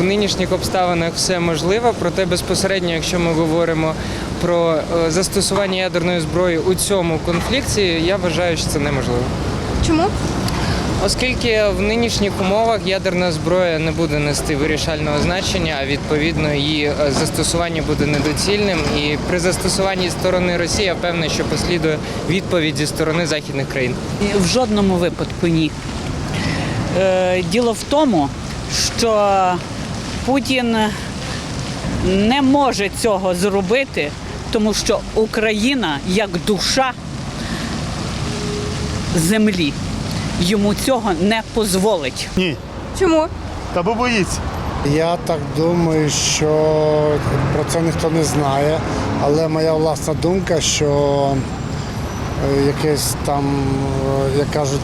в нинішніх обставинах все можливо, проте безпосередньо, якщо ми говоримо про е, застосування ядерної зброї у цьому конфлікті, я вважаю, що це неможливо. Чому? Оскільки в нинішніх умовах ядерна зброя не буде нести вирішального значення, а відповідно її е, застосування буде недоцільним. І при застосуванні сторони Росії я впевнений, що послідує відповідь зі сторони західних країн. В жодному випадку ні. Е, Діло в тому, що Путін не може цього зробити, тому що Україна як душа землі йому цього не дозволить. Ні. Чому? Та бо боїться. Я так думаю, що про це ніхто не знає, але моя власна думка, що е, якесь там, е, як кажуть,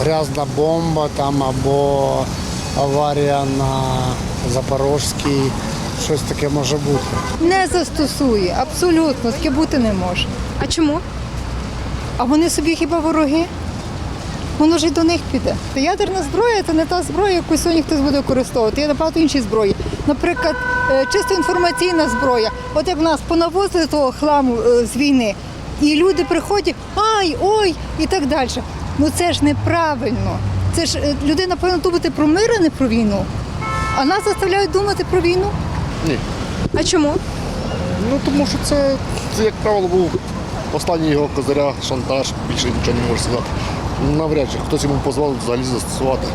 грязна бомба там або аварія на Запорозькій, щось таке може бути. Не застосує, абсолютно, таке бути не може. А чому? А вони собі хіба вороги? Воно ж і до них піде. Та ядерна зброя це не та зброя, яку сьогодні хтось буде використовувати. Є набагато інші зброї. Наприклад, е, чисто інформаційна зброя. От як в нас понавозили того хламу е, з війни, і люди приходять, ай, ой, і так далі. Ну це ж неправильно. Це ж е, людина повинна думати про мир, а не про війну. А нас заставляють думати про війну. Ні. А чому? Ну тому що це, це як правило, був останній його козиря, шантаж, більше нічого не може сказати. Навряд чи хтось йому позвав взагалі застосувати.